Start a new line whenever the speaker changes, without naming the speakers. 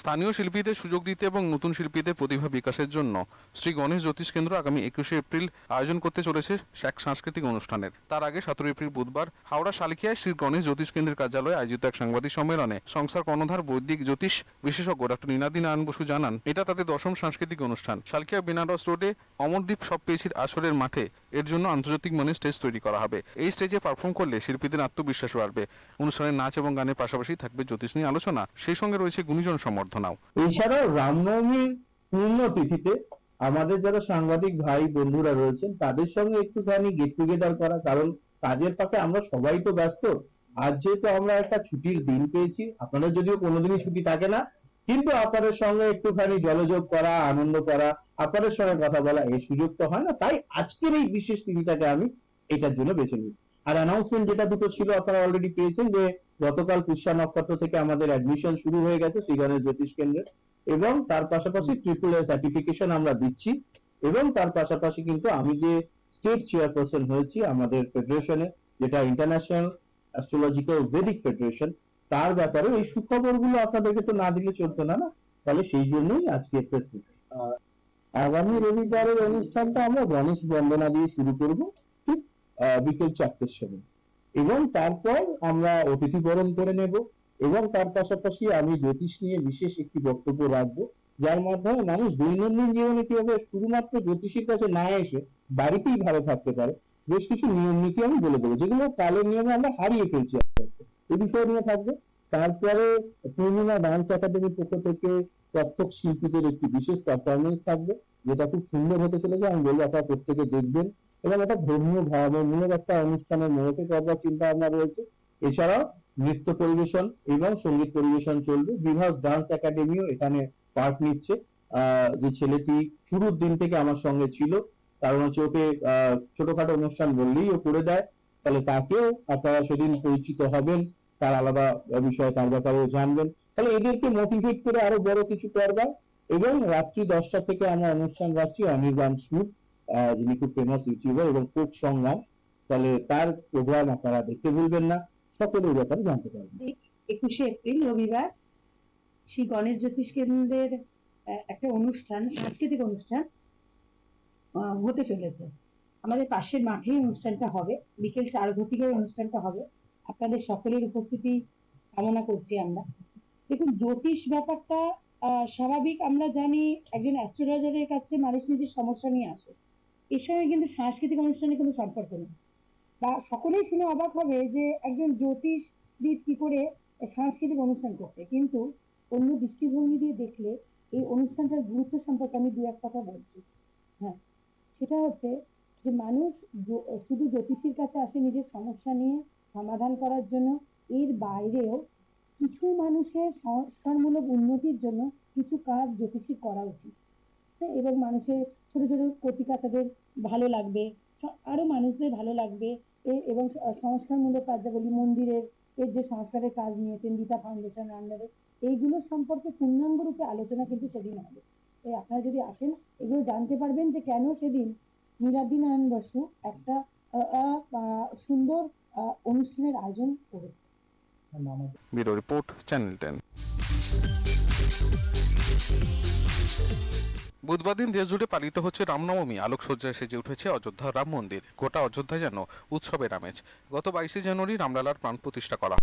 স্থানীয় শিল্পীদের সুযোগ দিতে এবং নতুন শিল্পীদের প্রতিভা বিকাশের জন্য শ্রী গণেশ জ্যোতিষ কেন্দ্র আগামী একুশে এপ্রিল আয়োজন করতে চলেছে এক সাংস্কৃতিক অনুষ্ঠানের। তার আগে সতেরো এপ্রিল বুধবার হাওড়া শালিখিয়ায় শ্রী গণেশ জ্যোতিষ কেন্দ্রের কার্যালয়ে আয়োজিত এক সাংবাদিক সম্মেলনে সংস্থার কর্ণধার বৈদিক জ্যোতিষ বিশেষজ্ঞ ডক্টর নীনাদি নারায়ণ বসু জানান, এটা তাদের দশম সাংস্কৃতিক অনুষ্ঠান। শালকিয়া বেনারস রোডে অমরদ্বীপ সব পেয়েছির আসরের মাঠে এর জন্য আন্তর্জাতিক মানের স্টেজ তৈরি করা হবে। এই স্টেজে পারফর্ম করলে শিল্পীদের আত্মবিশ্বাস বাড়বে। অনুষ্ঠানে নাচ এবং গানের পাশাপাশি থাকবে জ্যোতিষ নিয়ে আলোচনা। সেই সঙ্গে রয়েছে গুণীজন সম্বর্ধনাও।
এছাড়াও রামনবমীর পূর্ণ তিথিতে আমাদের যারা সাংবাদিক ভাই বন্ধুরা রয়েছেন, তাদের সঙ্গে একটুখানি গেট টুগেদার করা, কারণ কাজের ফাঁকে আমরা সবাই তো ব্যস্ত। আজ যেহেতু আমরা একটা ছুটির দিন পেয়েছি, আপনাদের যদিও কোনোদিনই ছুটি থাকে না কিন্তু আপনাদের সঙ্গে একটুখানি জলযোগ করা, আনন্দ করা, আপনাদের সঙ্গে কথা বলা, এই সুযোগ তো হয় না। তাই আজকের এই বিশেষ দিনটাকে আমি এটার জন্য বেছে নিয়েছি। আর অ্যানাউন্সমেন্ট যেটা দুটো ছিল, আপনারা অলরেডি পেয়েছেন যে গতকাল পুষ্যা নক্ষত্র থেকে আমাদের অ্যাডমিশন শুরু হয়ে গেছে শ্রীগণেশ জ্যোতিষ কেন্দ্রে এবং তার পাশাপাশি ট্রিপল এ সার্টিফিকেশন আমরা দিচ্ছি এবং তার পাশাপাশি কিন্তু আমি যে স্টেট চেয়ারপারসন হয়েছি আমাদের ফেডারেশনে যেটা ইন্টারন্যাশনাল অ্যাস্ট্রোলজিক্যাল ভেদিক ফেডারেশন তার ব্যাপারে এই সুখবরগুলো আপনাদেরকে তো না দিলে চলতো না না? তাহলে সেই জন্যই আজকে প্রেস আগামী রবিবারের অনুষ্ঠানটা আমরা গণেশ বন্দনা দিয়ে শুরু করব, ঠিক বিকেল চারটের সময়। এবং তারপর আমরা অতিথি বরণ করে নেব, এবং তার পাশাপাশি আমি জ্যোতিষ নিয়ে বিশেষ একটি বক্তব্য রাখব, যার মাধ্যমে মানুষ দৈনন্দিন জীবনে কীভাবে শুধুমাত্র জ্যোতিষীর কাছে না এসে বাড়িতেই ভালো থাকতে পারে, বেশ কিছু নিয়ম নীতি আমি বলে দেবো, যেগুলো কালের নিয়মে আমরা হারিয়ে ফেলছি। এই বিষয় নিয়ে থাকবে। তারপরে পূর্ণিমা ডান্স একাডেমির পক্ষ থেকে কত্থক শিল্পীদের একটি বিশেষ পারফরমেন্স থাকবে, যেটা খুব সুন্দর হতে চলেছে। আমি বলব আপনারা প্রত্যেকে দেখবেন। এবং একটা ধর্মীয় ভাবমূলক একটা অনুষ্ঠানের মোড়কে করবার চিন্তা ভাবনা রয়েছে। এছাড়াও নৃত্য পরিবেশন এবং সংগীত পরিবেশন চলবে। বিভাস ডান্স একাডেমিও এখানে পার্ট নিচ্ছে। যে ছেলেটি শুরুর দিন থেকে আমার সঙ্গে ছিল, কারণ হচ্ছে ওকে ছোটখাটো অনুষ্ঠান বললেই ও করে দেয়। তাহলে তাকেও আপনারা সেদিন পরিচিত হবেন। তার আলাদা বিষয়ে তার ব্যাপারেও জানবেন। তাহলে এদেরকে মোটিভেট করে আরও বড় কিছু করবার এবং রাত্রি দশটা থেকে আমরা অনুষ্ঠান রাখছি অনির্বাণ সুর যিনি খুব ফেমাস ইউটিউবার এবং ফোক সং গান তাহলে তার প্রোগ্রাম আপনারা দেখতে ভুলবেন না, সকলে এই ব্যাপারে জানতে পারবেন।
একুশে এপ্রিল, রবিবার, শ্রী গণেশ জ্যোতিষ কেন্দ্রের একটা অনুষ্ঠান, সাংস্কৃতিক অনুষ্ঠান হতে চলেছে। আমাদের পাশের মাঠেই অনুষ্ঠানটা হবে, বিকেল চার ঘটিকায় অনুষ্ঠানটা হবে। আপনাদের সকলের উপস্থিতি কামনা করছি আমরা। দেখুন, জ্যোতিষ ব্যাপারটা স্বাভাবিক আমরা জানি একজন অ্যাস্ট্রোলজারের কাছে মানুষ নিজের সমস্যা নিয়ে আসে। এর সঙ্গে কিন্তু সাংস্কৃতিক অনুষ্ঠানে কোনো সম্পর্ক নেই। বা সকলেই শুনে অবাক হবে যে একজন জ্যোতিষবিদ কি করে সাংস্কৃতিক অনুষ্ঠান করছে। কিন্তু অন্য দৃষ্টিভঙ্গি দিয়ে দেখলে এই অনুষ্ঠানটার গুরুত্ব সম্পর্কে আমি দু এক কথা বলছি। হ্যাঁ সেটা হচ্ছে যে মানুষ শুধু জ্যোতিষীর কাছে আসে নিজের সমস্যা নিয়ে সমাধান করার জন্য এর বাইরেও কিছু মানুষের সংস্কারমূলক উন্নতির জন্য কিছু কাজ জ্যোতিষী করা উচিত। হ্যাঁ, এবং মানুষের ছোট ছোট কচি কাচাদের ভালো লাগবে আরও মানুষদের ভালো লাগবে এবং সংস্কারমূলক কার্যাবলী মন্দিরের এর যে সংস্কারের কাজ নিয়েছেন গীতা ফাউন্ডেশন আন্ডারে এইগুলো সম্পর্কে পূর্ণাঙ্গ রূপে আলোচনা কিন্তু সেদিন হবে। এই আপনারা যদি আসেন এগুলো জানতে পারবেন যে কেন সেদিন নীলাদ্রি নারায়ণ বসু একটা সুন্দর অনুষ্ঠানের আয়োজন করেছে।
ব্যুরো রিপোর্ট, চ্যানেল বুধবার দিন দেশ জুড়ে পালিত হচ্ছে রামনবমী। আলোকসজ্জায় সেজে উঠেছে অযোধ্যার রাম মন্দির। গোটা অযোধ্যা যেন উৎসবের আমেজ। গত বাইশে জানুয়ারি রামলালার প্রাণ প্রতিষ্ঠা করা।